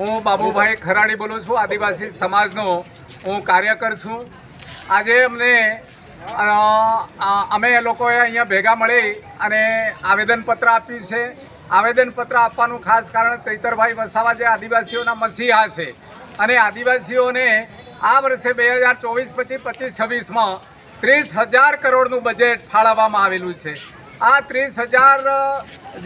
હું બાબુભાઈ ખરાડી બોલું છું, આદિવાસી સમાજનો હું કાર્યકર છું. આજે અમને અમે લોકોએ અહીંયા ભેગા મળી અને આવેદનપત્ર આપ્યું છે. આવેદનપત્ર આપવાનું ખાસ કારણ ચૈતરભાઈ વસાવા જે આદિવાસીઓના મસીહા છે. અને આદિવાસીઓને આ વર્ષે બે હજાર ચોવીસ પચીસ પચીસ છવ્વીસમાં ત્રીસ હજાર કરોડનું બજેટ ફાળવવામાં આવેલું છે. આ ત્રીસ હજાર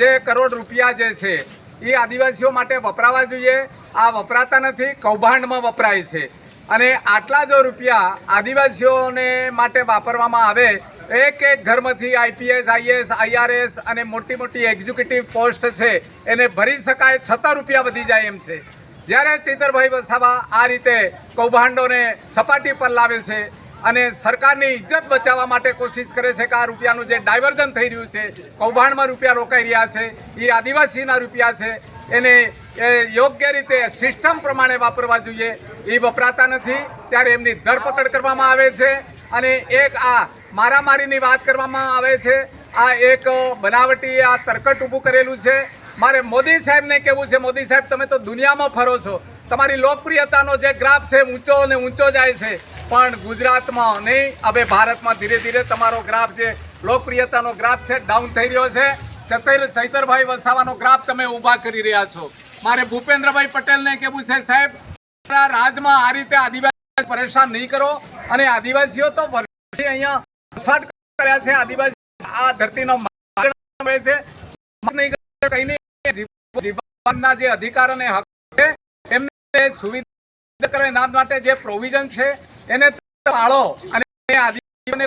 જે કરોડ રૂપિયા જે છે એ આદિવાસીઓ માટે વપરાવા જોઈએ. આ વપરાતા નથી, કૌભાંડમાં વપરાય છે. અને આટલા જો રૂપિયા આદિવાસીઓને માટે વાપરવામાં આવે, એક એક ઘરમાંથી આઈપીએસ આઈએસ આઈઆરએસ અને મોટી મોટી એક્ઝિક્યુટિવ પોસ્ટ છે, એને ભરી શકાય, છતાં રૂપિયા વધી જાય એમ છે. જ્યારે ચેતરભાઈ વસાવા આ રીતે કૌભાંડોને સપાટી પર લાવે છે અને સરકારની ઇજ્જત બચાવવા માટે કોશિશ કરે છે કે આ રૂપિયાનું જે ડાયવર્ઝન થઈ રહ્યું છે, કૌભાંડમાં રૂપિયા રોકાઈ રહ્યા છે, એ આદિવાસીના રૂપિયા છે, એને યોગ્ય રીતે સિસ્ટમ પ્રમાણે વાપરવા જોઈએ, એ વપરાતા નથી. ત્યારે એમની ધરપકડ કરવામાં આવે છે અને એક આ મારામારીની વાત કરવામાં આવે છે. આ એક બનાવટી આ તરકટ ઊભું કરેલું છે. મારે મોદી સાહેબને કહેવું છે, મોદી સાહેબ, તમે તો દુનિયામાં ફરો છો. તમારી લોકપ્રિયતાનો જે ગ્રાફ છે ઊંચો અને ઊંચો જાય છે. પણ ગુજરાતમાં નહીં, હવે ભારતમાં ધીરે ધીરે તમારો ગ્રાફ જે લોકપ્રિયતાનો ગ્રાફ છે ડાઉન થઈ રહ્યો છે. ચતર, ચૈતરભાઈ વસાવાનો ગ્રાફ તમે ઊભા કરી રહ્યા છો. મારે ભૂપેન્દ્રભાઈ પટેલને કહેવું છે, સાહેબ રાજમાં આ રીતે આદિવાસી પરેશાન નહીં કરો. અને આદિવાસીઓ તો વર્ષે અહીંયા વસવાટ કર્યા છે. આદિવાસી આ ધરતીનો છે. કંઈ નહીં. જીવનના જે અધિકાર અને હક સુવિધા માટે જે પ્રોવિઝન છે, એને પાળો અને આદિવાસીઓને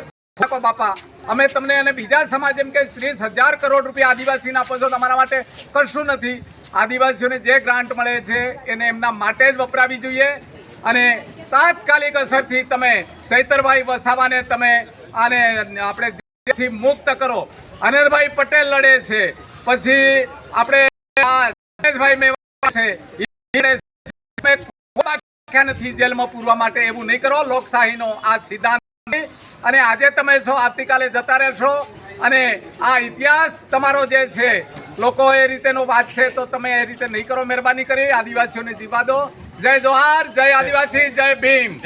બાપા. અમે તમને અને બીજા સમાજ એમ કે ત્રીસ હજાર કરોડ રૂપિયા આદિવાસીને આપો છો, તમારા માટે કશું નથી. આદિવાસીઓને જે ગ્રાન્ટ મળે છે, એને એમના માટે જ વપરાવી જોઈએ અને તાત્કાલિક અસરથી તમે ચૈતરભાઈ વસાવાને તમે આને આપણે મુક્ત કરો. અનિલભાઈ પટેલ લડે છે. પછી આપણે આ દિનેશભાઈ છે. તમે નથી જેલમાં પૂરવા માટે એવું નહીં કરો. લોકશાહીનો આ સિદ્ધાંત અને આજે તમે છો આવતીકાલે જતા રહેશો અને આ ઇતિહાસ તમારો જે છે, લોકો એ રીતેનો વાંચશે તો તમે એ રીતે નહીં કરો મહેરબાની કરી. આદિવાસીઓને જીવા દો. જય જોહાર, જય આદિવાસી જય ભીમ.